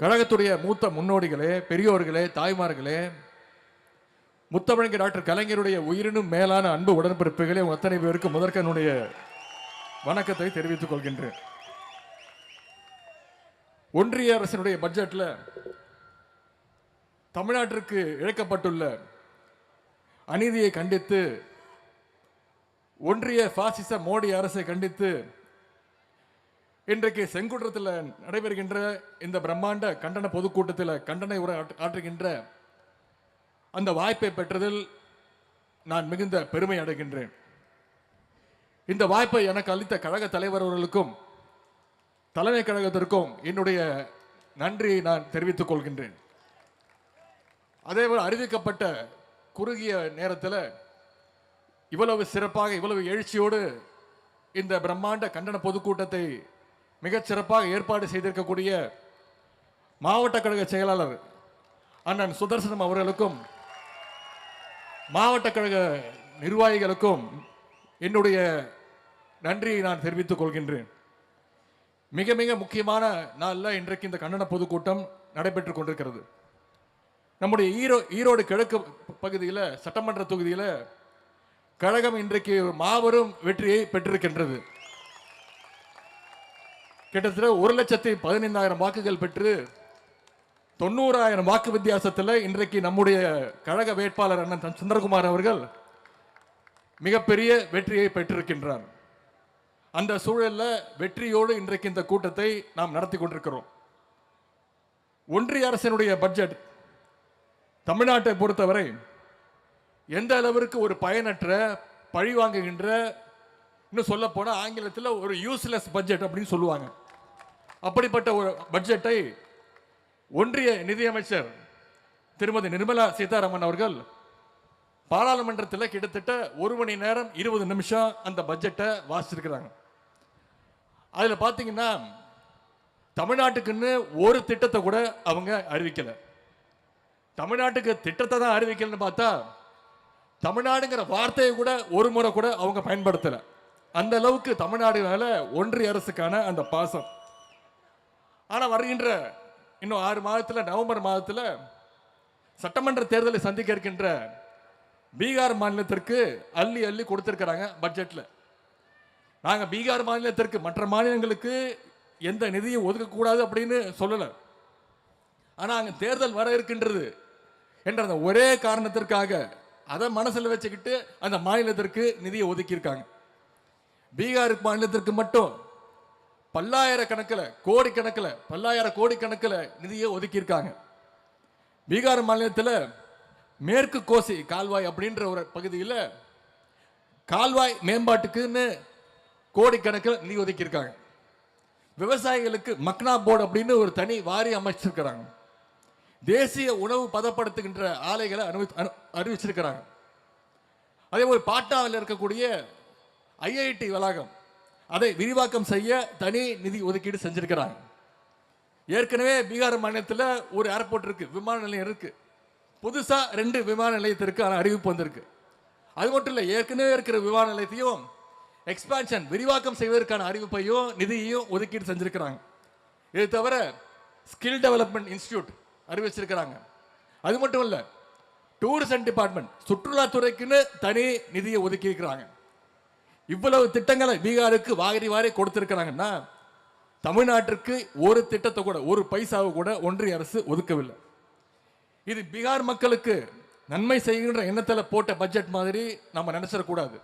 கழகத்துடைய மூத்த முன்னோடிகளே பெரியோர்களே தாய்மார்களே முத்தமிழங்க டாக்டர் கலைஞருடைய உயிரினும் மேலான அன்பு உடன்பிறப்புகளே அத்தனை பேருக்கு முதற்கனுடைய வணக்கத்தை தெரிவித்துக் கொள்கின்றேன். ஒன்றிய அரசினுடைய பட்ஜெட்டில் தமிழ்நாட்டிற்கு இழைக்கப்பட்டுள்ள அநீதியை கண்டித்து ஒன்றிய பாசிச மோடி அரசை கண்டித்து இன்றைக்கு செங்குன்றத்தில் நடைபெறுகின்ற இந்த பிரம்மாண்ட கண்டன பொதுக்கூட்டத்தில் கண்டன உரை ஆற்றுகின்ற அந்த வாய்ப்பை பெற்றதில் நான் மிகுந்த பெருமை அடைகின்றேன். இந்த வாய்ப்பை எனக்கு அளித்த கழக தலைவர் அவர்களுக்கும் தலைமை கழகத்திற்கும் என்னுடைய நன்றியை நான் தெரிவித்துக் கொள்கின்றேன். அதேபோல் அறிவிக்கப்பட்ட குறுகிய நேரத்தில் இவ்வளவு சிறப்பாக இவ்வளவு எழுச்சியோடு இந்த பிரம்மாண்ட கண்டன பொதுக்கூட்டத்தை மிகச்சிறப்பாக ஏற்பாடு செய்திருக்கக்கூடிய மாவட்ட கழக செயலாளர் அண்ணன் சுதர்சனம் அவர்களுக்கும் மாவட்ட கழக நிர்வாகிகளுக்கும் என்னுடைய நன்றியை நான் தெரிவித்துக் கொள்கின்றேன். மிக மிக முக்கியமான நாளில் இன்றைக்கு இந்த கண்டன பொதுக்கூட்டம் நடைபெற்றுக் கொண்டிருக்கிறது. நம்முடைய ஈரோ ஈரோடு கிழக்கு பகுதியில் சட்டமன்ற தொகுதியில் கழகம் இன்றைக்கு மாபெரும் வெற்றியை பெற்றிருக்கின்றது. கிட்டத்தட்ட ஒரு லட்சத்தி பதினைந்தாயிரம் வாக்குகள் பெற்று தொண்ணூறாயிரம் வாக்கு வித்தியாசத்தில் இன்றைக்கு நம்முடைய கழக வேட்பாளர் அண்ணன் சுந்தரகுமார் அவர்கள் மிகப்பெரிய வெற்றியை பெற்றிருக்கின்றார். அந்த சூழலில் வெற்றியோடு இன்றைக்கு இந்த கூட்டத்தை நாம் நடத்தி கொண்டிருக்கிறோம். ஒன்றிய அரசினுடைய பட்ஜெட் தமிழ்நாட்டை பொறுத்தவரை எந்த அளவிற்கு ஒரு பயனற்ற பழி வாங்குகின்ற இன்னும் சொல்ல ஆங்கிலத்தில் ஒரு யூஸ்லெஸ் பட்ஜெட் அப்படின்னு சொல்லுவாங்க. அப்படிப்பட்ட ஒரு பட்ஜெட்டை ஒன்றிய நிதியமைச்சர் திருமதி நிர்மலா சீதாராமன் அவர்கள் பாராளுமன்றத்தில் கிட்டத்தட்ட ஒரு மணி நேரம் இருபது நிமிஷம் அந்த பட்ஜெட்டை வாசிச்சிருக்கிறாங்க. அதில் பார்த்தீங்கன்னா தமிழ்நாட்டுக்குன்னு ஒரு திட்டத்தை கூட அவங்க அறிவிக்கலை. தமிழ்நாட்டுக்கு திட்டத்தை தான் அறிவிக்கலன்னு பார்த்தா தமிழ்நாடுங்கிற வார்த்தையை கூட ஒரு முறை கூட அவங்க பயன்படுத்தலை. அந்த அளவுக்கு தமிழ்நாடு மேலே ஒன்றிய அரசுக்கான அந்த பாசம். ஆனால் வருகின்ற இன்னும் ஆறு மாதத்தில் நவம்பர் மாதத்தில் சட்டமன்ற தேர்தலை சந்திக்க இருக்கின்ற பீகார் மாநிலத்திற்கு அள்ளி அள்ளி கொடுத்துருக்கிறாங்க பட்ஜெட்டில் நாங்கள் பீகார் மாநிலத்திற்கு மற்ற மாநிலங்களுக்கு எந்த நிதியும் ஒதுக்கக்கூடாது அப்படின்னு சொல்லலை. ஆனால் அங்கே தேர்தல் வர இருக்கின்றது என்ற அந்த ஒரே காரணத்திற்காக அதை மனசில் வச்சுக்கிட்டு அந்த மாநிலத்திற்கு நிதியை ஒதுக்கியிருக்காங்க. பீகார் மாநிலத்திற்கு மட்டும் பல்லாயிரக்கணக்கில் கோடிக்கணக்கில் பல்லாயிரம் கோடிக்கணக்கில் நிதியை ஒதுக்கியிருக்காங்க. பீகார் மாநிலத்தில் மேற்கு கோசி கால்வாய் அப்படின்ற ஒரு பகுதியில் கால்வாய் மேம்பாட்டுக்குன்னு கோடிக்கணக்கில் நிதி ஒதுக்கியிருக்காங்க. விவசாயிகளுக்கு மக்னா போர்டு அப்படின்னு ஒரு தனி வாரி அமைச்சிருக்கிறாங்க. தேசிய உணவு பதப்படுத்துகின்ற ஆலைகளை அனுமதி அனு- அறிவிச்சிருக்கிறாங்க. அதே போல் பாட்டாவில் இருக்கக்கூடிய ஐஐடி வளாகம் அதை விரிவாக்கம் செய்ய தனி நிதி ஒதுக்கீடு செஞ்சிருக்கிறாங்க ஏற்கனவே பீகார் மாநிலத்தில் ஒரு ஏர்போர்ட் இருக்கு விமான நிலையம் இருக்கு. புதுசாக ரெண்டு விமான நிலையத்திற்கு அறிவிப்பு வந்திருக்கு. அது மட்டும் இல்லை ஏற்கனவே இருக்கிற விமான நிலையத்தையும் எக்ஸ்பான்ஷன் விரிவாக்கம் செய்வதற்கான அறிவிப்பையும் நிதியையும் ஒதுக்கீடு செஞ்சிருக்கிறாங்க. இது தவிர ஸ்கில் டெவலப்மெண்ட் இன்ஸ்டியூட் அறிவிச்சிருக்கிறாங்க. அது மட்டும் இல்லை டூரிசம் டிபார்ட்மெண்ட் சுற்றுலாத்துறைக்குன்னு தனி நிதியை ஒதுக்கி இருக்கிறாங்க இவ்வளவு திட்டங்களை பீகாருக்கு வாரி வாரி கொடுத்திருக்கிறாங்கன்னா தமிழ்நாட்டிற்கு ஒரு திட்டத்தை கூட ஒரு பைசாவை கூட ஒன்றிய அரசு ஒதுக்கவில்லை. இது பீகார் மக்களுக்கு நன்மை செய்கின்ற எண்ணத்தில் போட்ட பட்ஜெட் மாதிரி நம்ம நினச்சிடக்கூடாது.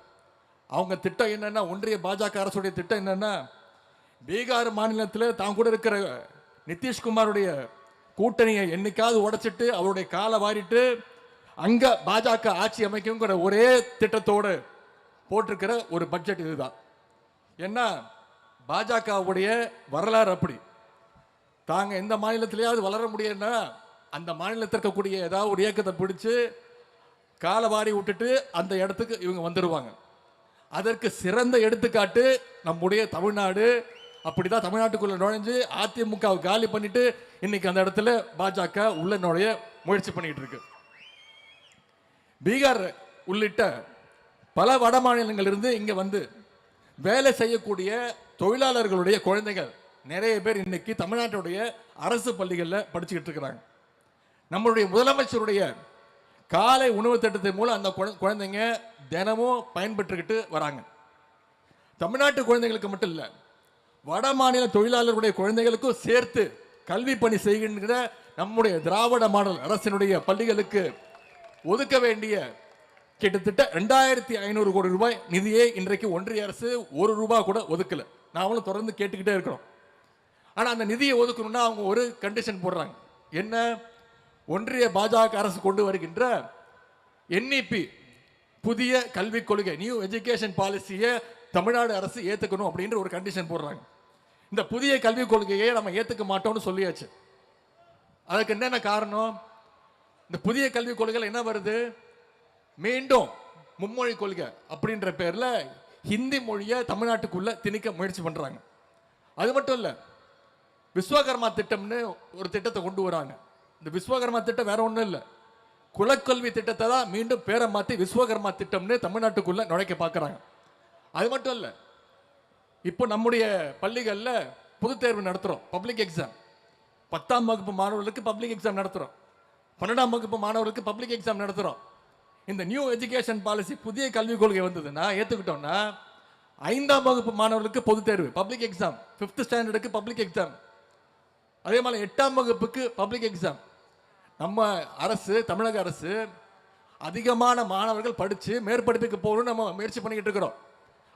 அவங்க திட்டம் என்னென்னா ஒன்றிய பாஜக அரசுடைய திட்டம் என்னென்னா பீகார் மாநிலத்தில் தான் கூட இருக்கிற நிதிஷ்குமாருடைய கூட்டணியை என்னைக்காவது உடைச்சிட்டு அவருடைய காலை வாரிட்டு அங்கே பாஜக ஆட்சி அமைக்குங்கிற ஒரே திட்டத்தோடு போட்டிருக்கிற ஒரு பட்ஜெட் இதுதான். என்ன? பாஜகவுடைய வரலாறு அப்படி. தாங்க எந்த மாநிலத்திலேயாவது வளர முடியும்னா அந்த மாநிலத்தில் இருக்கக்கூடிய ஏதாவது ஒரு இயக்கத்தை பிடிச்சு காலை வாரி விட்டுட்டு அந்த இடத்துக்கு இவங்க வந்துடுவாங்க அதற்கு சிறந்த எடுத்துக்காட்டு நம்முடைய தமிழ்நாடு. அப்படிதான் தமிழ்நாட்டுக்குள்ள நுழைஞ்சு அதிமுகவை காலி பண்ணிட்டு இன்னைக்கு அந்த இடத்துல பாஜக உள்ள நுழைய முயற்சி பண்ணிட்டு இருக்கு. பீகார் உள்ளிட்ட பல வட மாநிலங்களிலிருந்து இங்கே வந்து வேலை செய்யக்கூடிய தொழிலாளர்களுடைய குழந்தைகள் நிறைய பேர் இன்னைக்கு தமிழ்நாட்டுடைய அரசு பள்ளிகளில் படிச்சுக்கிட்டு இருக்கிறாங்க. நம்மளுடைய முதலமைச்சருடைய காலை உணவு திட்டத்தின் மூலம் அந்த குழ- குழந்தைங்க தினமும் பயன்பெற்றுக்கிட்டு வராங்க. தமிழ்நாட்டு குழந்தைகளுக்கு மட்டும் இல்லை வட மாநில தொழிலாளர்களுடைய குழந்தைகளுக்கும் சேர்த்து கல்வி பணி செய்கின்ற நம்முடைய திராவிட மாடல் அரசினுடைய பள்ளிகளுக்கு ஒதுக்க வேண்டிய கிட்டத்தட்ட ரெண்டாயிரத்தி ஐநூறு கோடி ரூபாய் நிதியை இன்றைக்கு ஒன்றிய அரசு ஒரு ரூபாய் கூட ஒதுக்கல. நாமளும் தொடர்ந்து கேட்டுக்கிட்டே இருக்கிறோம். ஆனால் அந்த நிதியை ஒதுக்கணும்னா அவங்க ஒரு கண்டிஷன் போடுறாங்க. என்ன? ஒன்றிய பாஜக அரசு கொண்டு வருகின்ற என்இபி புதிய கல்விக் கொள்கை நியூ எஜுகேஷன் பாலிசியை தமிழ்நாடு அரசு ஏற்றுக்கணும் அப்படின்ற ஒரு கண்டிஷன் போடுறாங்க. இந்த புதிய கல்விக் கொள்கையை நம்ம ஏற்றுக்க மாட்டோம்னு சொல்லியாச்சு. அதுக்கு என்னென்ன காரணம்? இந்த புதிய கல்விக் கொள்கையில் என்ன வருது? மீண்டும் மும்மொழி கொள்கை அப்படின்ற பேரில் ஹிந்தி மொழியை தமிழ்நாட்டுக்குள்ளே திணிக்க முயற்சி பண்ணுறாங்க அது மட்டும் இல்லை விஸ்வகர்மா திட்டம்னு ஒரு திட்டத்தை கொண்டு வராங்க. இந்த விஸ்வகர்மா திட்டம் வேற ஒன்றும் இல்லை. குலக்கல்வி திட்டத்தை தான் மீண்டும் பேரை மாற்றி விஸ்வகர்மா திட்டம்னு தமிழ்நாட்டுக்குள்ளே நுழைக்க பார்க்குறாங்க அது மட்டும் இல்லை இப்போ நம்முடைய பள்ளிகளில் பொதுத் தேர்வு நடத்துகிறோம் பப்ளிக் எக்ஸாம் பத்தாம் வகுப்பு மாணவர்களுக்கு பப்ளிக் எக்ஸாம் நடத்துகிறோம் பன்னெண்டாம் வகுப்பு மாணவர்களுக்கு பப்ளிக் எக்ஸாம் நடத்துகிறோம் இந்த நியூ எஜுகேஷன் பாலிசி புதிய கல்விக் கொள்கை வந்ததுன்னா ஏற்றுக்கிட்டோம்னா ஐந்தாம் வகுப்பு மாணவர்களுக்கு பொது தேர்வு பப்ளிக் எக்ஸாம் ஃபிஃப்த் ஸ்டாண்டர்டுக்கு பப்ளிக் எக்ஸாம் அதே மாதிரி எட்டாம் வகுப்புக்கு பப்ளிக் எக்ஸாம் நம்ம அரசு தமிழக அரசு அதிகமான மாணவர்கள் படித்து மேற்படிப்புக்கு போகணும்னு நம்ம முயற்சி பண்ணிக்கிட்டு இருக்கிறோம்.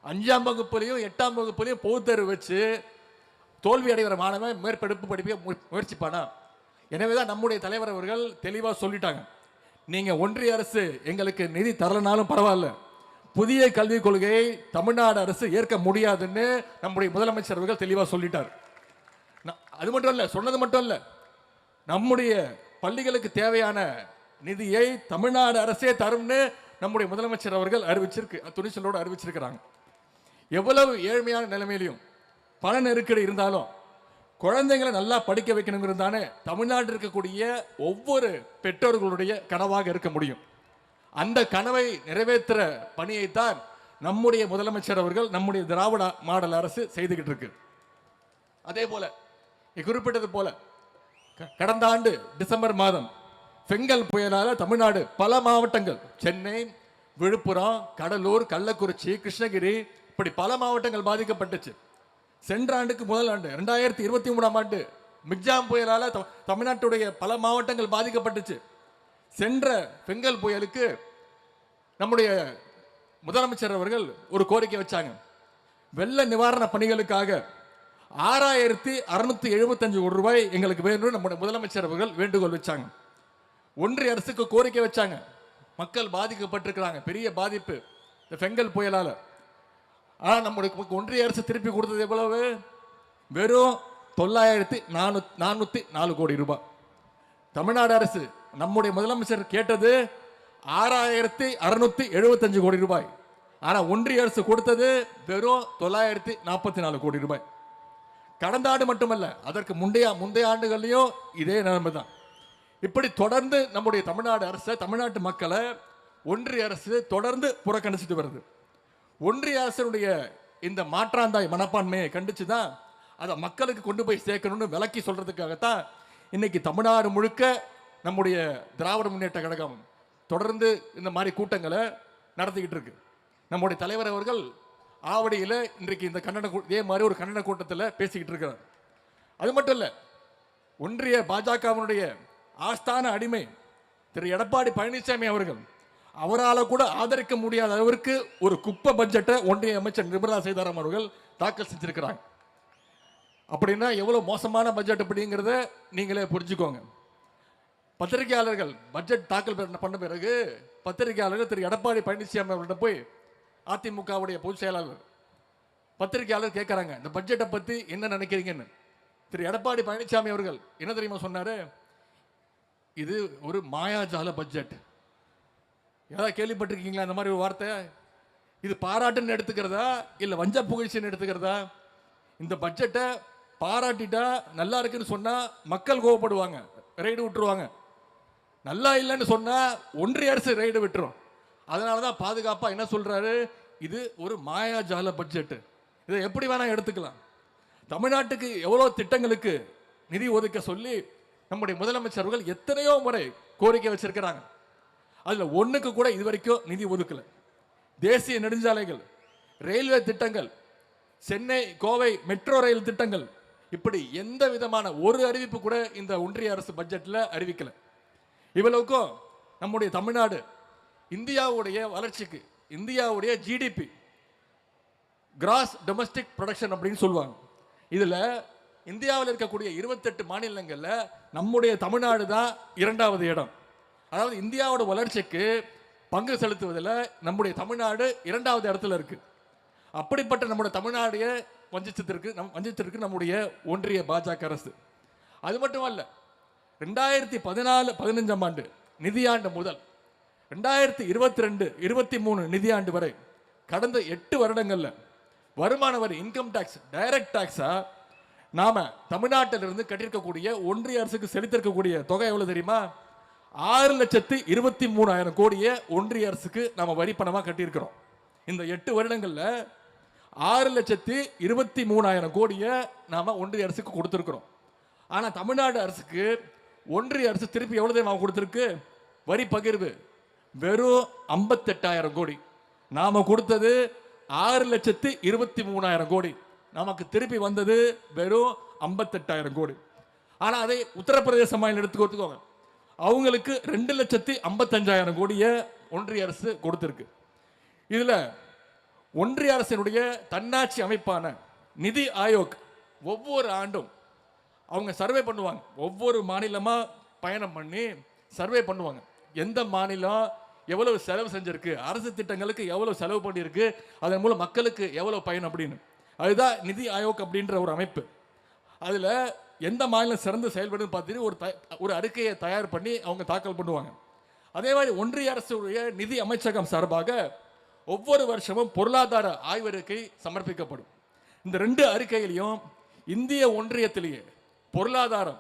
அஞ்சாம் வகுப்புலையும் எட்டாம் வகுப்புலையும் பொது தேர்வு வச்சு தோல்வி அடைகிற மாணவன் மேற்படிப்பு படிப்பை மு- முயற்சிப்பானா எனவே தான் நம்முடைய தலைவர் அவர்கள் தெளிவாக சொல்லிட்டாங்க. நீங்கள் ஒன்றிய அரசு எங்களுக்கு நிதி தரலனாலும் பரவாயில்ல. புதிய கல்விக் கொள்கையை தமிழ்நாடு அரசு ஏற்க முடியாதுன்னு நம்முடைய முதலமைச்சர் அவர்கள் தெளிவாக சொல்லிட்டார். அது மட்டும் இல்லை சொன்னது மட்டும் இல்ல. நம்முடைய பள்ளிகளுக்கு தேவையான நிதியை தமிழ்நாடு அரசே தரும்னு நம்முடைய முதலமைச்சர் அவர்கள் அறிவிச்சிருக்கு துணிச்சலோடு அறிவிச்சிருக்கிறாங்க. எவ்வளவு ஏழ்மையான நிலைமையிலையும் பண நெருக்கடி இருந்தாலும் குழந்தைங்களை நல்லா படிக்க வைக்கணுங்கிறது தானே தமிழ்நாட்டில் இருக்கக்கூடிய ஒவ்வொரு பெற்றோர்களுடைய கனவாக இருக்க முடியும். அந்த கனவை நிறைவேற்றுற பணியைத்தான் நம்முடைய முதலமைச்சர் அவர்கள் நம்முடைய திராவிட மாடல் அரசு செய்துகிட்டு இருக்கு. அதே போல குறிப்பிட்டது போல க- கடந்த ஆண்டு டிசம்பர் மாதம் பெங்கல் புயலால தமிழ்நாடு பல மாவட்டங்கள் சென்னை விழுப்புரம் கடலூர் கள்ளக்குறிச்சி கிருஷ்ணகிரி இப்படி பல மாவட்டங்கள் பாதிக்கப்பட்டுச்சு. சென்ற ஆண்டுக்கு முதல் ஆண்டு ரெண்டாயிரத்தி இருபத்தி மூணாம் ஆண்டு மிக்ஜாம் புயலால் த- தமிழ்நாட்டுடைய பல மாவட்டங்கள் பாதிக்கப்பட்டுச்சு. சென்ற பெங்கல் புயலுக்கு நம்முடைய முதலமைச்சர் அவர்கள் ஒரு கோரிக்கை வச்சாங்க. வெள்ள நிவாரண பணிகளுக்காக ஆறாயிரத்தி அறுநூத்தி எழுபத்தஞ்சு கோடி ரூபாய் எங்களுக்கு வேணும்னு நம்முடைய முதலமைச்சர் அவர்கள் வேண்டுகோள் வச்சாங்க. ஒன்றிய அரசுக்கு கோரிக்கை வச்சாங்க. மக்கள் பாதிக்கப்பட்டிருக்கிறாங்க. பெரிய பாதிப்பு. இந்த பெங்கல் புயலால். ஆனால் நம்முடைய ஒன்றிய அரசு திருப்பி கொடுத்தது எவ்வளவு? வெறும் தொள்ளாயிரத்தி நானூ நானூற்றி நாலு கோடி ரூபாய் தமிழ்நாடு அரசு நம்முடைய முதலமைச்சர் கேட்டது ஆறாயிரத்தி அறுநூத்தி எழுபத்தஞ்சு கோடி ரூபாய். ஆனால் ஒன்றிய அரசு கொடுத்தது வெறும் தொள்ளாயிரத்தி நாற்பத்தி நாலு கோடி ரூபாய். கடந்த ஆண்டு மட்டுமல்ல அதற்கு முந்தைய முந்தைய ஆண்டுகள்லையும் இதே நிலைமை தான். இப்படி தொடர்ந்து நம்முடைய தமிழ்நாடு அரசு தமிழ்நாட்டு மக்களை ஒன்றிய அரசு தொடர்ந்து புறக்கணிச்சிட்டு வருது. ஒன்றிய அரசனுடைய இந்த மாற்றாந்தாய் மனப்பான்மையை கண்டிச்சு தான் அதை மக்களுக்கு கொண்டு போய் சேர்க்கணும்னு விளக்கி சொல்கிறதுக்காகத்தான் இன்னைக்கு தமிழ்நாடு முழுக்க நம்முடைய திராவிட முன்னேற்ற கழகம் தொடர்ந்து இந்த மாதிரி கூட்டங்களை நடத்திக்கிட்டு இருக்கு. நம்முடைய தலைவர் அவர்கள் ஆவடியில் இன்றைக்கு இந்த கண்டன கூ- இதே மாதிரி ஒரு கண்டன கூட்டத்தில் பேசிக்கிட்டு இருக்கிறார். அது மட்டும் இல்லை ஒன்றிய பாஜகவினுடைய ஆஸ்தான அடிமை திரு எடப்பாடி பழனிசாமி அவர்கள் அவரால் கூட ஆதரிக்க முடியாத அளவிற்கு ஒரு குப்பை பட்ஜெட்டை ஒன்றிய அமைச்சர் நிர்மலா சீதாராமன் அவர்கள் தாக்கல் செஞ்சிருக்கிறாங்க. அப்படின்னா எவ்வளோ மோசமான பட்ஜெட் அப்படிங்கிறத நீங்களே புரிஞ்சுக்கோங்க. பத்திரிகையாளர்கள் பட்ஜெட் தாக்கல் பண்ண- பண்ண பிறகு பத்திரிகையாளர்கள் திரு. எடப்பாடி பழனிசாமி அவர்கிட்ட போய் அதிமுகவுடைய பொதுச் செயலாளர் பத்திரிகையாளர் கேட்குறாங்க இந்த பட்ஜெட்டை பற்றி என்ன நினைக்கிறீங்கன்னு? திரு. எடப்பாடி பழனிசாமி அவர்கள் என்ன தெரியுமா சொன்னார்? இது ஒரு மாயாஜால பட்ஜெட். ஏதாவது கேள்விப்பட்டிருக்கீங்களா இந்த மாதிரி ஒரு வார்த்தை? இது பாராட்டுன்னு எடுத்துக்கிறதா? இல்லை வஞ்ச புகழ்ச்சின்னு எடுத்துக்கிறதா? இந்த பட்ஜெட்டை பாராட்டிட்டா நல்லா இருக்குன்னு சொன்னால் மக்கள் கோவப்படுவாங்க ரைடு விட்டுருவாங்க. நல்லா இல்லைன்னு சொன்னால் ஒன்றிய அரசு ரைடு விட்டுரும். அதனால தான் பாதுகாப்பாக என்ன சொல்கிறாரு இது ஒரு மாயாஜால பட்ஜெட்டு இதை எப்படி வேணால் எடுத்துக்கலாம். தமிழ்நாட்டுக்கு எவ்வளோ திட்டங்களுக்கு நிதி ஒதுக்க சொல்லி நம்முடைய முதலமைச்சர்கள் எத்தனையோ முறை கோரிக்கை வச்சிருக்கிறாங்க. அதில் ஒன்றுக்கு கூட இது வரைக்கும் நிதி ஒதுக்கலை. தேசிய நெடுஞ்சாலைகள் ரயில்வே திட்டங்கள் சென்னை கோவை மெட்ரோ ரயில் திட்டங்கள். இப்படி எந்த விதமான ஒரு அறிவிப்பு கூட இந்த ஒன்றிய அரசு பட்ஜெட்டில் அறிவிக்கலை. இவ்வளவுக்கும் நம்முடைய தமிழ்நாடு இந்தியாவுடைய வளர்ச்சிக்கு இந்தியாவுடைய ஜிடிபி கிராஸ் டொமஸ்டிக் ப்ரொடக்ஷன் அப்படின்னு சொல்லுவாங்க. இதில் இந்தியாவில் இருக்கக்கூடிய இருபத்தெட்டு மாநிலங்களில் நம்முடைய தமிழ்நாடு தான் இரண்டாவது இடம். அதாவது இந்தியாவோட வளர்ச்சிக்கு பங்கு செலுத்துவதில் நம்முடைய தமிழ்நாடு இரண்டாவது இடத்துல இருக்கு. அப்படிப்பட்ட நம்முடைய தமிழ்நாடைய வஞ்சித்திற்கு நம் வஞ்சித்திற்கு நம்முடைய ஒன்றிய பாஜக அரசு. அது மட்டும் அல்ல ரெண்டாயிரத்தி பதினாலு பதினஞ்சாம் ஆண்டு நிதியாண்டு முதல் ரெண்டாயிரத்தி இருபத்தி ரெண்டு இருபத்தி மூணு நிதியாண்டு வரை கடந்த எட்டு வருடங்களில் வருமான வரி இன்கம் டேக்ஸ் டைரக்ட் டேக்ஸாக நாம் தமிழ்நாட்டிலிருந்து கட்டியிருக்கக்கூடிய ஒன்றிய அரசுக்கு செலுத்திருக்கக்கூடிய தொகை எவ்வளவு தெரியுமா? ஆறு லட்சத்து இருபத்தி மூணாயிரம் கோடியை ஒன்றிய அரசுக்கு நம்ம வரி பணமாக கட்டியிருக்கிறோம். இந்த எட்டு வருடங்களில் ஆறு லட்சத்து இருபத்தி மூணாயிரம் கோடியை நாம் ஒன்றிய அரசுக்கு கொடுத்துருக்குறோம். ஆனால் தமிழ்நாடு அரசுக்கு ஒன்றிய அரசு திருப்பி எவ்வளோ நாம் கொடுத்துருக்கு? வரி பகிர்வு. வெறும் ஐம்பத்தெட்டாயிரம் கோடி. நாம் கொடுத்தது ஆறு லட்சத்து இருபத்தி மூணாயிரம் கோடி. நமக்கு திருப்பி வந்தது வெறும் ஐம்பத்தெட்டாயிரம் கோடி. ஆனால் அதை உத்தரப்பிரதேச மாநிலம் எடுத்துக்கோத்துக்கோங்க அவங்களுக்கு ரெண்டு லட்சத்தி ஐம்பத்தஞ்சாயிரம் கோடியை ஒன்றிய அரசு கொடுத்திருக்கு. இதில் ஒன்றிய அரசினுடைய தன்னாட்சி அமைப்பான நிதி ஆயோக் ஒவ்வொரு ஆண்டும் அவங்க சர்வே பண்ணுவாங்க. ஒவ்வொரு மாநிலமாக பயணம் பண்ணி சர்வே பண்ணுவாங்க. எந்த மாநிலம் எவ்வளவு செலவு செஞ்சிருக்கு அரசு திட்டங்களுக்கு எவ்வளவு செலவு பண்ணியிருக்கு அதன் மூலம் மக்களுக்கு எவ்வளவு பயன் அப்படின்னு. அதுதான் நிதி ஆயோக் அப்படின்ற ஒரு அமைப்பு. அதில் எந்த மாநிலம் சிறந்து செயல்படுன்னு பார்த்தீங்கன்னா ஒரு த- ஒரு அறிக்கையை தயார் பண்ணி அவங்க தாக்கல் பண்ணுவாங்க. அதே மாதிரி ஒன்றிய அரசுடைய நிதி அமைச்சகம் சார்பாக ஒவ்வொரு வருஷமும் பொருளாதார ஆய்வறிக்கை சமர்ப்பிக்கப்படும். இந்த ரெண்டு அறிக்கையிலையும் இந்திய ஒன்றியத்திலேயே பொருளாதாரம்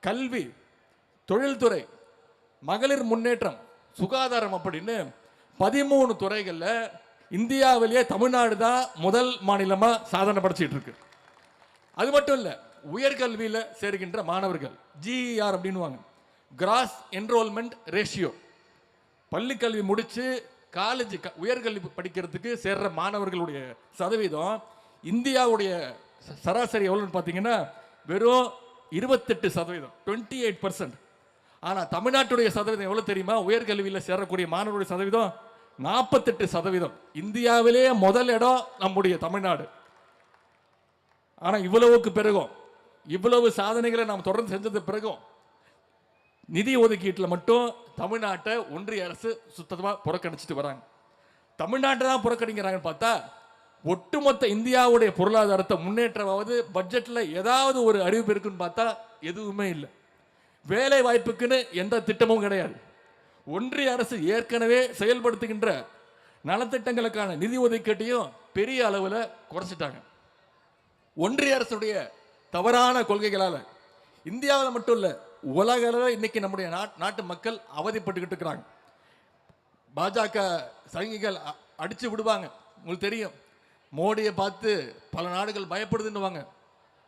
கல்வி தொழில்துறை மகளிர் முன்னேற்றம் சுகாதாரம் அப்படின்னு பதிமூணு துறைகளில் இந்தியாவிலேயே தமிழ்நாடு தான் முதல் மாநிலமாக சாதனை படைச்சிட்டு இருக்கு. அது மட்டும் இல்லை உயர்கல்வியில் சேர்கின்ற மாணவர்கள் ஜிஇஆர் அப்படின்னுவாங்க. கிராஸ் என்ரோல்மெண்ட் ரேஷியோ பள்ளிக்கல்வி முடித்து காலேஜ் உயர்கல்வி படிக்கிறதுக்கு சேர்ற மாணவர்களுடைய சதவீதம் இந்தியாவுடைய சராசரி எவ்வளோன்னு பார்த்தீங்கன்னா வெறும் இருபத்தெட்டு சதவீதம் டுவெண்ட்டி எயிட் பர்சன்ட் ஆனால் தமிழ்நாட்டுடைய சதவீதம் எவ்வளோ தெரியுமா? உயர்கல்வியில் சேரக்கூடிய மாணவருடைய சதவீதம் நாற்பத்தெட்டு சதவீதம். இந்தியாவிலேயே முதல் இடம் நம்முடைய தமிழ்நாடு. ஆனால் இவ்வளவுக்கு பிறகும் இவ்வளவு சாதனைகளை நாம் தொடர்ந்து செஞ்சது பிறகும் நிதி ஒதுக்கீட்டில் மட்டும் தமிழ்நாட்டை ஒன்றிய அரசு சுத்தமாக புறக்கணிச்சிட்டு வராங்க. தமிழ்நாட்டை தான் புறக்கணிக்கிறாங்கன்னு பார்த்தா ஒட்டுமொத்த இந்தியாவுடைய பொருளாதாரத்தை முன்னேற்றமாவது பட்ஜெட்டில் ஏதாவது ஒரு அறிவிப்பு இருக்குன்னு பார்த்தா எதுவுமே இல்லை. வேலை வாய்ப்புக்குன்னு எந்த திட்டமும் கிடையாது. ஒன்றிய அரசு ஏற்கனவே செயல்படுத்துகின்ற நலத்திட்டங்களுக்கான நிதி ஒதுக்கீட்டையும் பெரிய அளவில் குறைச்சிட்டாங்க. ஒன்றிய அரசுடைய தவறான கொள்கைகளால். இந்தியாவில் மட்டும் இல்லை உலக அளவில் இன்னைக்கு நம்முடைய நாட்டு மக்கள் அவதிப்பட்டுக்கிட்டு இருக்கிறாங்க. பாஜக சங்கிகள் அ- விடுவாங்க. உங்களுக்கு தெரியும் மோடியை பார்த்து பல நாடுகள் பயப்படுதுன்னுவாங்க.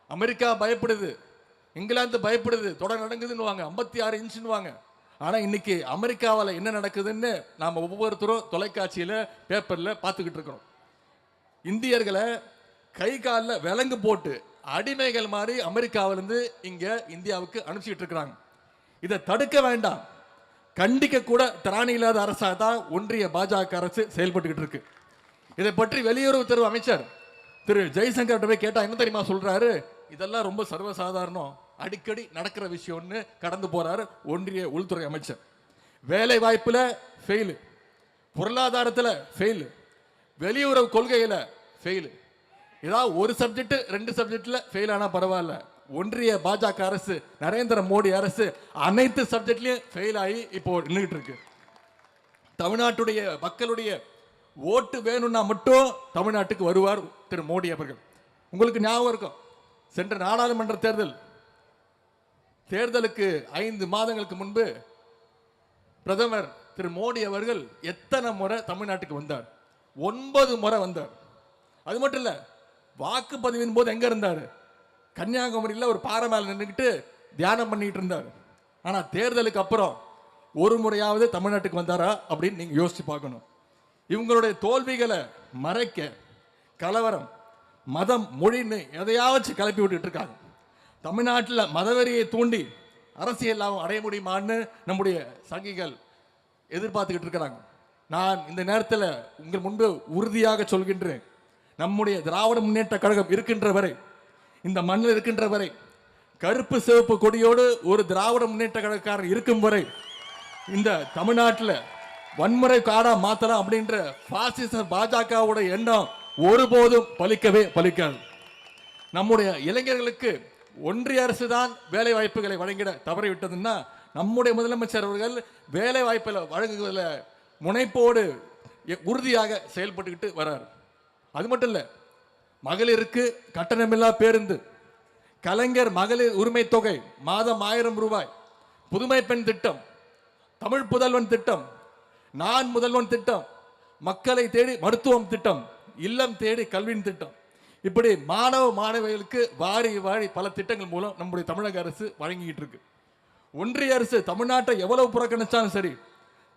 அமெரிக்கா பயப்படுது இங்கிலாந்து பயப்படுது தொடர் நடக்குதுன்னுவாங்க. ஐம்பத்தி ஆறு இன்ச்சுன்னுவாங்க ஆனால் இன்னைக்கு அமெரிக்காவில் என்ன நடக்குதுன்னு நாம் ஒவ்வொருத்தரும் தொலைக்காட்சியில் பேப்பரில் பார்த்துக்கிட்டு இருக்கிறோம். இந்தியர்களை கை காலில் விலங்கு போட்டு அடிமைகள் மாதிரி அமெரிக்காவிலிருந்து இங்க இந்தியாவுக்கு அனுப்பிச்சிட்டு இருக்கிறாங்க இதை தடுக்க வேண்டாம். கண்டிக்க கூட திராணி இல்லாத அரசாக தான் ஒன்றிய பாஜக அரசு செயல்பட்டுக்கிட்டு இருக்கு. இதை பற்றி வெளியுறவுத்துறை அமைச்சர் திரு ஜெய்சங்கர் போய் கேட்டா என்ன தெரியுமா சொல்றாரு? இதெல்லாம் ரொம்ப சர்வசாதாரணம். அடிக்கடி நடக்கிற விஷயம்னு கடந்து போறாரு ஒன்றிய உள்துறை அமைச்சர். வேலை வாய்ப்புல ஃபெயிலு பொருளாதாரத்தில் ஃபெயிலு வெளியுறவு கொள்கையில் ஃபெயிலு ஏதாவது ஒரு சப்ஜெக்ட் ரெண்டு சப்ஜெக்ட்ல ஃபெயில் ஆனா பரவாயில்ல. ஒன்றிய பாஜக அரசு நரேந்திர மோடி அரசு அனைத்து சப்ஜெக்ட்லயும் ஃபெயில் ஆகி இப்போ நின்றுட்டு இருக்கு. தமிழ்நாட்டுடைய மக்களுடைய ஓட்டு வேணும்னா மட்டும் தமிழ்நாட்டுக்கு வருவார் திரு மோடி அவர்கள். உங்களுக்கு ஞாபகம் இருக்கும் சென்ற நாடாளுமன்ற தேர்தல். தேர்தலுக்கு ஐந்து மாதங்களுக்கு முன்பு பிரதமர் திரு மோடி அவர்கள் எத்தனை முறை தமிழ்நாட்டுக்கு வந்தார்? ஒன்பது முறை வந்தார். அது மட்டும் இல்லை வாக்குப்பதிவின் போது எங்க இருந்தார்? கன்னியாகுமரியில் ஒரு பாறை மேலே நின்றுக்கிட்டு தியானம் பண்ணிட்டு இருந்தார். ஆனால் தேர்தலுக்கு அப்புறம் ஒரு முறையாவது தமிழ்நாட்டுக்கு வந்தாரா அப்படின்னு நீங்கள் யோசித்து பார்க்கணும். இவங்களுடைய தோல்விகளை மறைக்க கலவரம் மதம் மொழின்னு எதையாச்சும் கிளப்பி விட்டுட்டு இருக்காங்க. தமிழ்நாட்டில் மதவெறியை தூண்டி அரசியல் லாபம் அடைய முடியுமான்னு நம்முடைய சங்கிகள் எதிர்பார்த்துக்கிட்டு இருக்கிறாங்க. நான் இந்த நேரத்தில் உங்கள் முன்பு உறுதியாக சொல்கின்றேன். நம்முடைய திராவிட முன்னேற்ற கழகம் இருக்கின்ற வரை இந்த மண்ணில் இருக்கின்ற வரை கருப்பு சிவப்பு கொடியோடு ஒரு திராவிட முன்னேற்ற கழகக்காரர் இருக்கும் வரை இந்த தமிழ்நாட்டில் வன்முறை காடா மாத்தலாம் அப்படின்ற பாசிச பாஜகவுடைய எண்ணம் ஒருபோதும் பலிக்கவே பலிக்காது. நம்முடைய இளைஞர்களுக்கு ஒன்றிய அரசு தான் வேலை வாய்ப்புகளை வழங்கிட தவறிவிட்டதுன்னா நம்முடைய முதலமைச்சர் அவர்கள் வேலை வாய்ப்பில் வழங்குவதில் முனைப்போடு எ- உறுதியாக செயல்பட்டுக்கிட்டு வரார். அது மட்டும் இல்லை மகளிருக்கு கட்டணமில்லா பேருந்து கலைஞர் மகளிர் உரிமை தொகை மாதம் ஆயிரம் ரூபாய் புதுமை பெண் திட்டம் தமிழ் புதல்வன் திட்டம் நான் முதல்வன் திட்டம் மக்களை தேடி மருத்துவம் திட்டம் இல்லம் தேடி கல்வியின் திட்டம். இப்படி மாணவ மாணவிகளுக்கு வாரி வாரி பல திட்டங்கள் மூலம் நம்முடைய தமிழக அரசு வழங்கிக்கிட்டு இருக்கு. ஒன்றிய அரசு தமிழ்நாட்டை எவ்வளவு புறக்கணிச்சாலும் சரி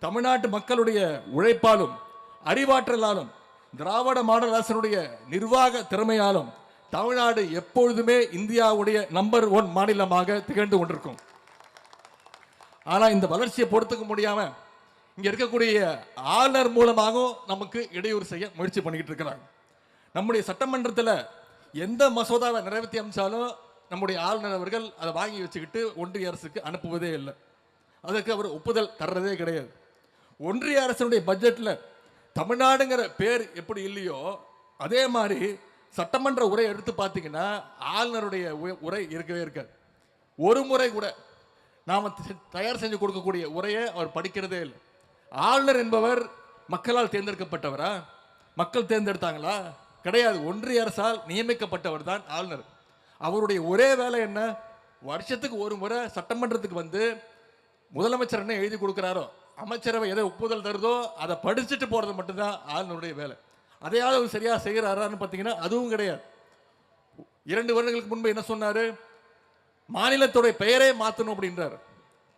தமிழ்நாட்டு மக்களுடைய உழைப்பாலும் அறிவாற்றலாலும் திராவிட மாடல் அரசனுடைய நிர்வாக திறமையாலும் தமிழ்நாடு எப்பொழுதுமே இந்தியாவுடைய நம்பர் ஒன் மாநிலமாக திகழ்ந்து கொண்டிருக்கும். ஆனால் இந்த வளர்ச்சியை பொறுத்துக்க முடியாமல் இங்கே இருக்கக்கூடிய ஆளுநர் மூலமாகவும் நமக்கு இடையூறு செய்ய முயற்சி பண்ணிக்கிட்டு இருக்கிறாங்க நம்முடைய சட்டமன்றத்தில் எந்த மசோதாவை நிறைவேற்றி அமைச்சாலும் நம்முடைய ஆளுநர் அவர்கள் அதை வாங்கி வச்சுக்கிட்டு ஒன்றிய அரசுக்கு அனுப்புவதே இல்லை. அதற்கு அவர் ஒப்புதல் தர்றதே கிடையாது. ஒன்றிய அரசினுடைய பட்ஜெட்டில் தமிழ்நாடுங்கிற பேர் எப்படி இல்லையோ அதே மாதிரி சட்டமன்ற உரை எடுத்து பார்த்தீங்கன்னா ஆளுநருடைய உ- உரை இருக்கவே இருக்காது. ஒரு முறை கூட நாம் தயார் செஞ்சு கொடுக்கக்கூடிய உரையை அவர் படிக்கிறதே இல்லை. ஆளுநர் என்பவர் மக்களால் தேர்ந்தெடுக்கப்பட்டவரா? மக்கள் தேர்ந்தெடுத்தாங்களா? கிடையாது. ஒன்றிய அரசால் நியமிக்கப்பட்டவர் தான் ஆளுநர். அவருடைய ஒரே வேலை என்ன? வருஷத்துக்கு ஒரு முறை சட்டமன்றத்துக்கு வந்து முதலமைச்சர் என்ன எழுதி கொடுக்குறாரோ அமைச்சரவை எதை ஒப்புதல் தருதோ அதை படிச்சுட்டு போகிறது மட்டும்தான் ஆளுநருடைய வேலை. அதையாவது அவர் சரியாக செய்கிறாரான்னு பார்த்தீங்கன்னா அதுவும் கிடையாது. இரண்டு வருடங்களுக்கு முன்பு என்ன சொன்னார்? மாநிலத்துடைய பெயரே மாற்றணும் அப்படின்றார்.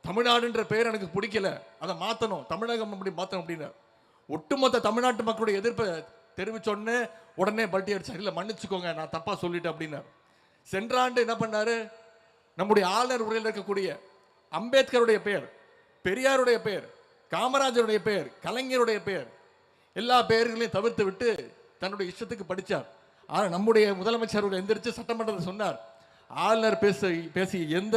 தமிழ்நாடுன்ற பெயர் எனக்கு பிடிக்கல. அதை மாற்றணும் தமிழகம் அப்படி மாற்றணும் அப்படின்னார் ஒட்டுமொத்த தமிழ்நாட்டு மக்களுடைய எதிர்ப்பை தெரிவிச்சோடனே உடனே பல்ட்டி அடிச்சார் இல்லை மன்னிச்சுக்கோங்க நான் தப்பாக சொல்லிட்டேன் அப்படின்னார். சென்ற ஆண்டு என்ன பண்ணார்? நம்முடைய ஆளுநர் உரையில் இருக்கக்கூடிய அம்பேத்கருடைய பெயர் பெரியாருடைய பெயர் காமராஜருடைய பெயர் கலைஞருடைய பெயர் எல்லா பெயர்களையும் தவிர்த்து விட்டு தன்னுடைய இஷ்டத்துக்கு படித்தார் ஆனால் நம்முடைய முதலமைச்சர் அவர்கள் எந்திரிச்சு சட்டமன்றத்தை சொன்னார். ஆளுநர் பேச பேசிய எந்த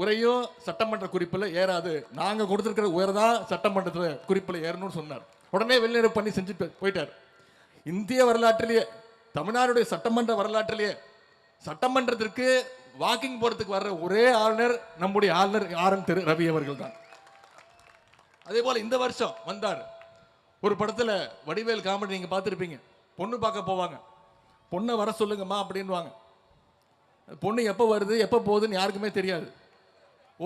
உரையும் சட்டமன்ற குறிப்பில் ஏறாது. நாங்கள் கொடுத்துருக்கிற உயர் தான் சட்டமன்றத்தில் குறிப்பில் ஏறணும்னு சொன்னார். உடனே வெளிநடப்பு பண்ணி செஞ்சு போயிட்டார். இந்திய வரலாற்றிலேயே தமிழ்நாடுடைய சட்டமன்ற வரலாற்றிலேயே சட்டமன்றத்திற்கு வாக்கிங் போகிறதுக்கு வர்ற ஒரே ஆளுநர் நம்முடைய ஆளுநர் ஆர் என் திரு ரவி அவர்கள் தான். அதே போல் இந்த வருஷம் வந்தார். ஒரு படத்தில் வடிவேல் காமெடி நீங்கள் பார்த்துருப்பீங்க. பொண்ணு பார்க்க போவாங்க. பொண்ணை வர சொல்லுங்கம்மா அப்படின்வாங்க பொண்ணு எப்போ வருது எப்போ போகுதுன்னு யாருக்குமே தெரியாது.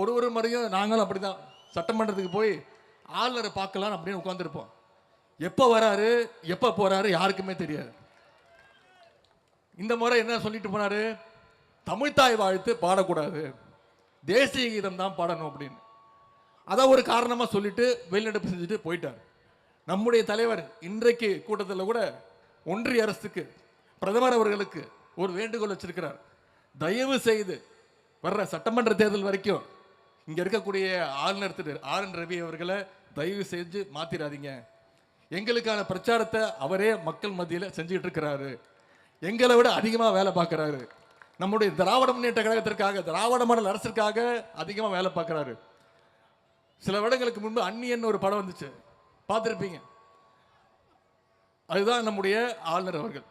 ஒரு ஒரு முறையும் நாங்களும் அப்படிதான். சட்டமன்றத்துக்கு போய் ஆளுநரை பார்க்கலாம் அப்படின்னு உட்காந்துருப்போம் எப்போ வராரு எப்போ போகிறாரு யாருக்குமே தெரியாது. இந்த முறை என்ன சொல்லிட்டு போனாரு? தமிழ்தாய் வாழ்த்து பாடக்கூடாது. தேசிய கீதம் தான் பாடணும் அப்படின்னு. அதை ஒரு காரணமாக சொல்லிட்டு வெளிநடப்பு செஞ்சுட்டு போயிட்டார். நம்முடைய தலைவர் இன்றைக்கு கூட்டத்தில் கூட ஒன்றிய அரசுக்கு பிரதமர் அவர்களுக்கு ஒரு வேண்டுகோள் வச்சிருக்கிறார். தயவு செய்து வர்ற சட்டமன்ற தேர்தல் வரைக்கும் இங்கே இருக்கக்கூடிய ஆளுநர் திரு ஆர் என் ரவி அவர்களை தயவு செஞ்சு மாத்திராதீங்க. எங்களுக்கான பிரச்சாரத்தை அவரே மக்கள் மத்தியில் செஞ்சுட்டு இருக்கிறாரு. எங்களை விட அதிகமாக வேலை பார்க்கறாரு. நம்முடைய திராவிட முன்னேற்ற கழகத்திற்காக திராவிட மாடல் அரசிற்காக அதிகமாக வேலை பார்க்கறாரு. சில வருடங்களுக்கு முன்பு அன்னியன் ஒரு படம் வந்துச்சு. பார்த்துருப்பீங்க. அதுதான் நம்முடைய ஆளுநர் அவர்கள்.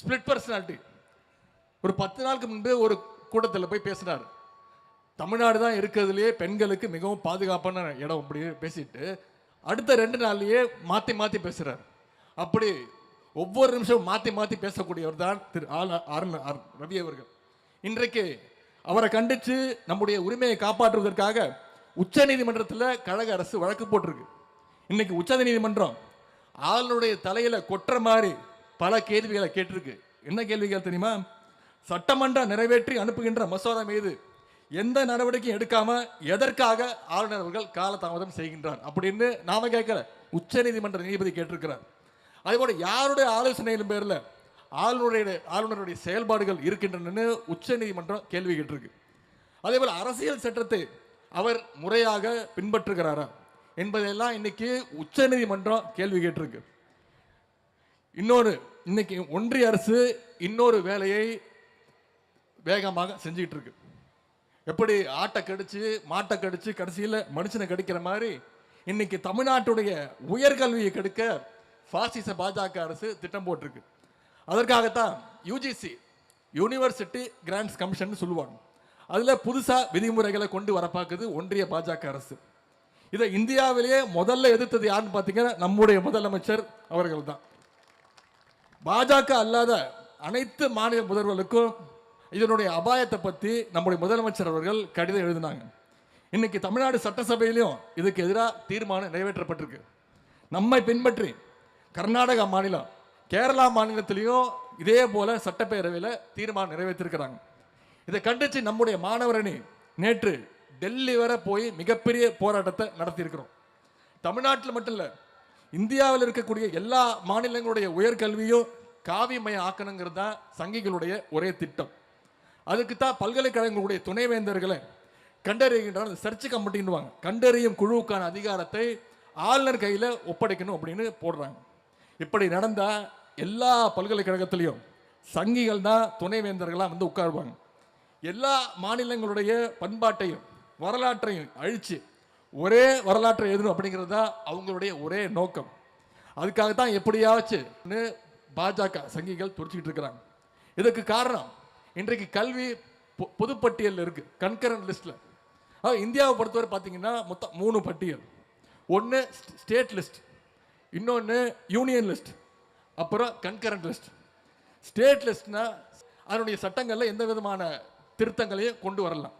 ஸ்பிளிட் பர்சனாலிட்டி ஒரு பத்து நாளுக்கு முன்பு ஒரு கூட்டத்தில் போய் பேசினார். தமிழ்நாடு தான் இருக்கிறதுலையே பெண்களுக்கு மிகவும் பாதுகாப்பான இடம் அப்படி பேசிட்டு அடுத்த ரெண்டு நாள்லேயே மாற்றி மாற்றி பேசுகிறார் அப்படி ஒவ்வொரு நிமிஷம் மாற்றி மாற்றி பேசக்கூடியவர் தான் திரு ஆர் ஆர் ஆர் ரவி அவர்கள். இன்றைக்கு அவரை கண்டித்து நம்முடைய உரிமையை காப்பாற்றுவதற்காக உச்ச நீதிமன்றத்தில் கழக அரசு வழக்கு போட்டிருக்கு. இன்னைக்கு உச்ச நீதிமன்றம் ஆளுநருடைய தலையில கொட்டுற மாதிரி பல கேள்விகளை கேட்டிருக்கு. என்ன கேள்விகள் தெரியுமா? சட்டமன்றம் நிறைவேற்றி அனுப்புகின்ற மசோதா மீது எந்த நடவடிக்கையும் எடுக்காம எதற்காக ஆளுநர் அவர்கள் காலதாமதம் செய்கின்றார் அப்படின்னு நாம கேட்கல. உச்சநீதிமன்ற நீதிபதி கேட்டிருக்கிறார். அதேபோல யாருடைய ஆலோசனையின் பேரில் ஆளுநருடைய ஆளுநருடைய செயல்பாடுகள் இருக்கின்றன உச்சநீதிமன்றம் கேள்வி கேட்டிருக்கு. அதேபோல் அரசியல் சட்டத்தை அவர் முறையாக பின்பற்றுகிறாரா என்பதையெல்லாம் இன்னைக்கு உச்சநீதிமன்றம் கேள்வி கேட்டிருக்கு. இன்னொரு இன்னைக்கு ஒன்றிய அரசு இன்னொரு வேலையை வேகமாக செஞ்சுக்கிட்டு இருக்கு எப்படி ஆட்டை கடிச்சு மாட்டை கடிச்சு கடைசியில் மனுஷனை கடிக்கிற மாதிரி இன்னைக்கு தமிழ்நாட்டுடைய உயர்கல்வியை கெடுக்க பாசிச பாஜக அரசு திட்டம் போட்டிருக்கு. அதற்காகத்தான் யூஜிசி யூனிவர்சிட்டி கிராண்ட்ஸ் கமிஷன் சொல்லுவாங்க. அதில் புதுசாக விதிமுறைகளை கொண்டு வர பார்க்குது ஒன்றிய பாஜக அரசு. இதை இந்தியாவிலேயே முதல்ல எதிர்த்தது யாருன்னு பார்த்தீங்கன்னா நம்முடைய முதலமைச்சர் அவர்கள் தான் பாஜக அல்லாத அனைத்து மாநில முதல்வர்களுக்கும் இதனுடைய அபாயத்தை பற்றி நம்முடைய முதலமைச்சர் அவர்கள் கடிதம் எழுதினாங்க. இன்னைக்கு தமிழ்நாடு சட்டசபையிலையும் இதுக்கு எதிராக தீர்மானம் நிறைவேற்றப்பட்டிருக்கு. நம்மை பின்பற்றி கர்நாடகா மாநிலம் கேரளா மாநிலத்திலையும் இதே போல சட்டப்பேரவையில் தீர்மானம் நிறைவேற்றிருக்கிறாங்க. இதை கண்டிச்சு நம்முடைய மாணவரணி நேற்று டெல்லி வரை போய் மிகப்பெரிய போராட்டத்தை நடத்தியிருக்கிறோம். தமிழ்நாட்டில் மட்டும் இல்லை இந்தியாவில் இருக்கக்கூடிய எல்லா மாநிலங்களுடைய உயர்கல்வியும் காவியமய ஆக்கணுங்கிறது தான் சங்கிகளுடைய ஒரே திட்டம். அதுக்கு தான் பல்கலைக்கழகங்களுடைய துணைவேந்தர்களை கண்டறிகின்ற சர்ச் கமிட்டின்னுவாங்க கண்டறியும் குழுவுக்கான அதிகாரத்தை ஆளுநர் கையில் ஒப்படைக்கணும் அப்படின்னு போடுறாங்க. இப்படி நடந்தால் எல்லா பல்கலைக்கழகத்திலையும் சங்கிகள் தான் துணைவேந்தர்களாக வந்து உட்காருவாங்க. எல்லா மாநிலங்களுடைய பண்பாட்டையும் வரலாற்றையும் அழித்து ஒரே வரலாற்றை எழுதணும் அப்படிங்கிறது தான் அவங்களுடைய ஒரே நோக்கம். அதுக்காக தான் எப்படியாச்சுன்னு பாஜக சங்கிகள் துடிச்சிக்கிட்டு இருக்கிறாங்க. இதுக்கு காரணம் இன்றைக்கு கல்வி பொ- பொதுப்பட்டியலில் இருக்குது கன்கரண்ட் லிஸ்ட்டில் அதாவது இந்தியாவை பொறுத்தவரை பார்த்தீங்கன்னா மொத்தம் மூணு பட்டியல். ஒன்று ஸ்டேட் லிஸ்ட் இன்னொன்று யூனியன் லிஸ்ட் அப்புறம் கன்கரண்ட் லிஸ்ட் ஸ்டேட் லிஸ்ட்னா அதனுடைய சட்டங்களில் எந்த விதமான திருத்தங்களையும் கொண்டு வரலாம்.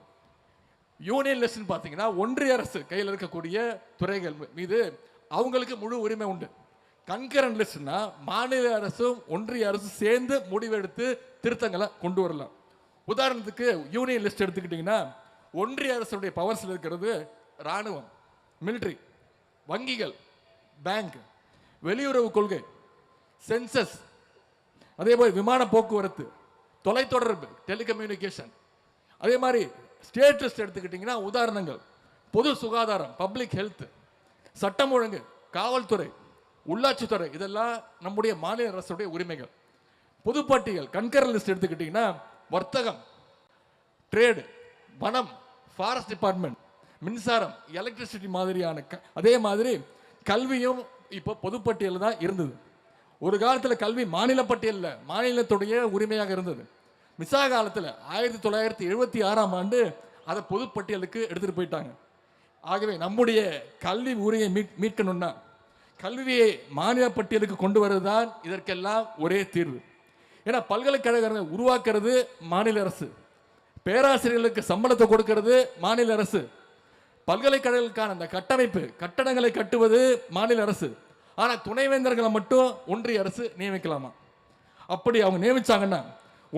யூனியன் லிஸ்ட்னு பார்த்தீங்கன்னா ஒன்றிய அரசு கையில் இருக்கக்கூடிய துறைகள் மீது அவங்களுக்கு முழு உரிமை உண்டு. கன்கரண்ட் லிஸ்ட்னா மாநில அரசும் ஒன்றிய அரசு சேர்ந்து முடிவெடுத்து திருத்தங்களை கொண்டு வரலாம். உதாரணத்துக்கு யூனியன் லிஸ்ட் எடுத்துக்கிட்டிங்கன்னா ஒன்றிய அரசுடைய பவர்ஸில் இருக்கிறது இராணுவம் மிலிட்ரி வங்கிகள் பேங்க் வெளியுறவு கொள்கை சென்சஸ் அதே போல் விமான போக்குவரத்து தொலைத்தொடர்பு டெலிகம்யூனிகேஷன் அதே மாதிரி ஸ்டேட் லிஸ்ட் எடுத்துக்கிட்டிங்கன்னா உதாரணங்கள். பொது சுகாதாரம் பப்ளிக் ஹெல்த் சட்டம் ஒழுங்கு காவல்துறை உள்ளாட்சித்துறை இதெல்லாம் நம்முடைய மாநில அரசுடைய உரிமைகள். பொதுப்பட்டியல் கண்கரன் லிஸ்ட் எடுத்துக்கிட்டிங்கன்னா வர்த்தகம் ட்ரேடு வனம் ஃபாரஸ்ட் டிபார்ட்மெண்ட் மின்சாரம் எலக்ட்ரிசிட்டி மாதிரியான க- அதே மாதிரி கல்வியும் இப்போ பொதுப்பட்டியலில் தான் இருந்தது. ஒரு காலத்தில் கல்வி மாநில பட்டியலில் மாநிலத்துடைய உரிமையாக இருந்தது. மிசா காலத்தில் ஆயிரத்தி தொள்ளாயிரத்தி எழுபத்தி ஆறாம் ஆண்டு அதை பொதுப்பட்டியலுக்கு எடுத்துகிட்டு போயிட்டாங்க. ஆகவே நம்முடைய கல்வி உரிமையை மீட் மீட்கணும்னா கல்வியை மாநில பட்டியலுக்கு கொண்டு வருவதுதான் இதற்கெல்லாம் ஒரே தீர்வு. ஏன்னா பல்கலைக்கழகங்களை உருவாக்குறது மாநில அரசு. பேராசிரியர்களுக்கு சம்பளத்தை கொடுக்கிறது மாநில அரசு. பல்கலைக்கழகங்களுக்கான அந்த கட்டமைப்பு கட்டடங்களை கட்டுவது மாநில அரசு. ஆனால் துணைவேந்தர்களை மட்டும் ஒன்றிய அரசு நியமிக்கலாமா? அப்படி அவங்க நியமிச்சாங்கன்னா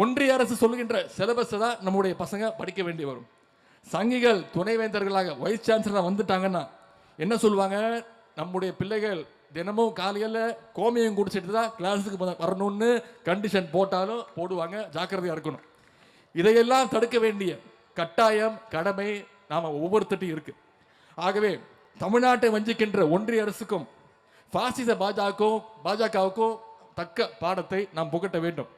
ஒன்றிய அரசு சொல்லுகின்ற சிலபஸை தான் நம்முடைய பசங்க படிக்க வேண்டி வரும். சங்கிகள் துணைவேந்தர்களாக வைஸ் சான்சலராக வந்துட்டாங்கன்னா என்ன சொல்லுவாங்க? நம்முடைய பிள்ளைகள் தினமும் காலையில் கோமியம் குடிச்சிட்டு தான் கிளாஸுக்கு வரணும்னு கண்டிஷன் போட்டாலும் போடுவாங்க ஜாக்கிரதையாக இருக்கணும். இதையெல்லாம் தடுக்க வேண்டிய கட்டாயம் கடமை நாம் ஒவ்வொருத்தட்டையும் இருக்கு. ஆகவே தமிழ்நாட்டை வஞ்சிக்கின்ற ஒன்றிய அரசுக்கும் பாசிச பாஜகவுக்கும் பாஜகவுக்கும் தக்க பாடத்தை நாம் புகட்ட வேண்டும்.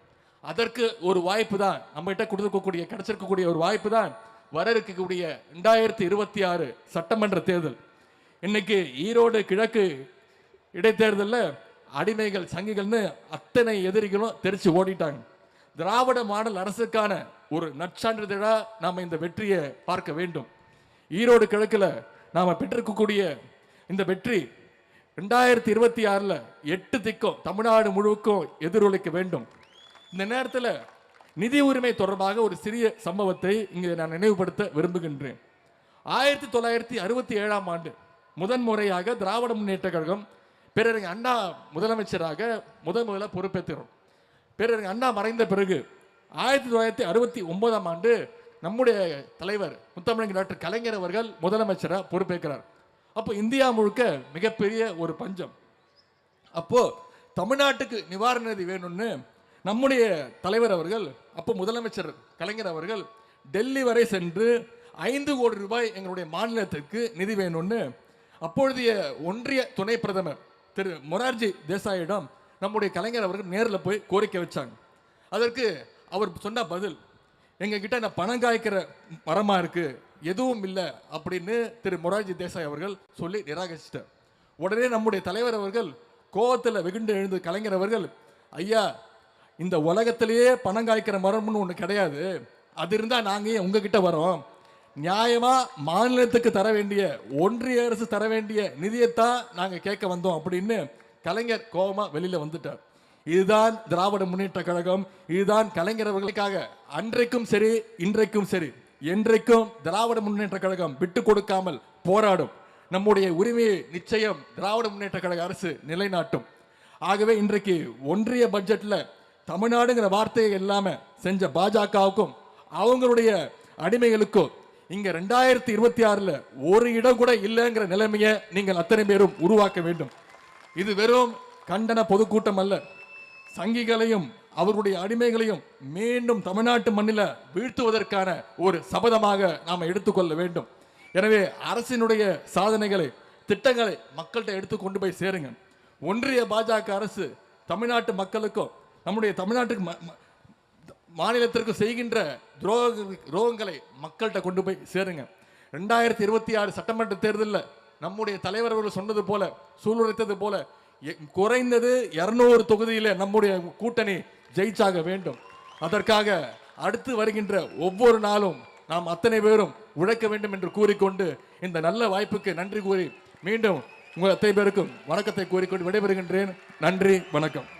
அதற்கு ஒரு வாய்ப்பு தான் நம்மகிட்ட கொடுத்துருக்கக்கூடிய கிடைச்சிருக்கக்கூடிய ஒரு வாய்ப்பு தான் வர இருக்கக்கூடிய ரெண்டாயிரத்தி இருபத்தி ஆறு சட்டமன்ற தேர்தல். இன்னைக்கு ஈரோடு கிழக்கு இடைத்தேர்தலில் அடிமைகள் சங்கிகள்னு அத்தனை எதிரிகளும் தெரிச்சு ஓடிட்டாங்க. திராவிட மாடல் அரசுக்கான ஒரு நற்சான்றிதழாக நாம் இந்த வெற்றியை பார்க்க வேண்டும். ஈரோடு கிழக்கில் நாம் பெற்றிருக்கக்கூடிய இந்த வெற்றி ரெண்டாயிரத்தி இருபத்தி ஆறில் எட்டு திக்கும் தமிழ்நாடு முழுவதுக்கும் எதிரொலிக்க வேண்டும். இந்த நேரத்தில் நிதி உரிமை தொடர்பாக ஒரு சிறிய சம்பவத்தை இங்கே நான் நினைவுபடுத்த விரும்புகின்றேன். ஆயிரத்தி தொள்ளாயிரத்தி அறுபத்தி ஏழாம் ஆண்டு முதன்முறையாக திராவிட முன்னேற்ற கழகம் பேரறிஞர் அண்ணா முதலமைச்சராக முதன் முதல்ல பொறுப்பேற்றுகிறோம் பேரறிஞர் அண்ணா மறைந்த பிறகு ஆயிரத்தி தொள்ளாயிரத்தி அறுபத்தி ஒன்பதாம் ஆண்டு நம்முடைய தலைவர் முத்தமிழங்க டாக்டர் கலைஞர் அவர்கள் முதலமைச்சராக பொறுப்பேற்கிறார். அப்போ இந்தியா முழுக்க மிகப்பெரிய ஒரு பஞ்சம். அப்போ தமிழ்நாட்டுக்கு நிவாரண நிதி வேணும்னு நம்முடைய தலைவர் அவர்கள் அப்போ முதலமைச்சர் கலைஞர் அவர்கள் டெல்லி வரை சென்று ஐந்து கோடி ரூபாய் எங்களுடைய மாநிலத்திற்கு நிதி வேணும்னு அப்பொழுதைய ஒன்றிய துணை பிரதமர் திரு மொரார்ஜி தேசாயிடம் நம்முடைய கலைஞர் அவர்கள் நேரில் போய் கோரிக்கை வச்சாங்க. அதற்கு அவர் சொன்ன பதில் எங்ககிட்ட இந்த நான் பணம் காய்க்கிற மரமாக இருக்குது எதுவும் இல்லை அப்படின்னு திரு மொரார்ஜி தேசாய் அவர்கள் சொல்லி நிராகரிச்சிட்டார். உடனே நம்முடைய தலைவர் அவர்கள் கோவத்தில் வெகுண்டு எழுந்து கலைஞர் அவர்கள் ஐயா இந்த உலகத்திலேயே பணம் காய்க்கிற மரம்னு ஒன்று கிடையாது. அது இருந்தால் நாங்கள் ஏன் உங்ககிட்ட வரோம்? நியாயமாக மாநிலத்துக்கு தர வேண்டிய ஒன்றிய அரசு தர வேண்டிய நிதியைத்தான் நாங்கள் கேட்க வந்தோம் அப்படின்னு கலைஞர் கோபமாக வெளியில் வந்துட்டார். இதுதான் திராவிட முன்னேற்ற கழகம். இதுதான் கலைஞரவர்களுக்காக அன்றைக்கும் சரி இன்றைக்கும் சரி என்றைக்கும் திராவிட முன்னேற்ற கழகம் விட்டு கொடுக்காமல் போராடும். நம்முடைய உரிமையை நிச்சயம் திராவிட முன்னேற்ற கழக அரசு நிலைநாட்டும். ஆகவே இன்றைக்கு ஒன்றிய பட்ஜெட்டில் தமிழ்நாடுங்கிற வார்த்தையை இல்லாமல் செஞ்ச பாஜகவுக்கும் அவங்களுடைய அடிமைகளுக்கும் இங்க ரெண்டாயிரத்தி இருபத்தி ஆறுல ஒரு இடம் கூட இல்லைங்கிற நிலைமையை நீங்கள் அத்தனை பேரும் உருவாக்க வேண்டும். இது வெறும் கண்டன பொதுக்கூட்டம் அல்ல. சங்கிகளையும் அவருடைய அடிமைகளையும் மீண்டும் தமிழ்நாட்டு மண்ணில் வீழ்த்துவதற்கான ஒரு சபதமாக நாம் எடுத்துக்கொள்ள வேண்டும். எனவே அரசினுடைய சாதனைகளை திட்டங்களை மக்கள்கிட்ட எடுத்து கொண்டு போய் சேருங்க. ஒன்றிய பாஜக அரசு தமிழ்நாட்டு மக்களுக்கும் நம்முடைய தமிழ்நாட்டுக்கு ம- மாநிலத்திற்கு செய்கின்ற துரோக துரோகங்களை மக்கள்கிட்ட கொண்டு போய் சேருங்க. ரெண்டாயிரத்தி இருபத்தி ஆறு சட்டமன்ற தேர்தலில் நம்முடைய தலைவர் அவர்கள் சொன்னது போல சூளுரைத்தது போல எ- குறைந்தது இரநூறு தொகுதியில் நம்முடைய கூட்டணி ஜெயிச்சாக வேண்டும். அதற்காக அடுத்து வருகின்ற ஒவ்வொரு நாளும் நாம் அத்தனை பேரும் உழைக்க வேண்டும் என்று கூறிக்கொண்டு இந்த நல்ல வாய்ப்புக்கு நன்றி கூறி மீண்டும் உங்கள் அத்தனை பேருக்கும் வணக்கத்தை கூறிக்கொண்டு விடைபெறுகின்றேன். நன்றி வணக்கம்.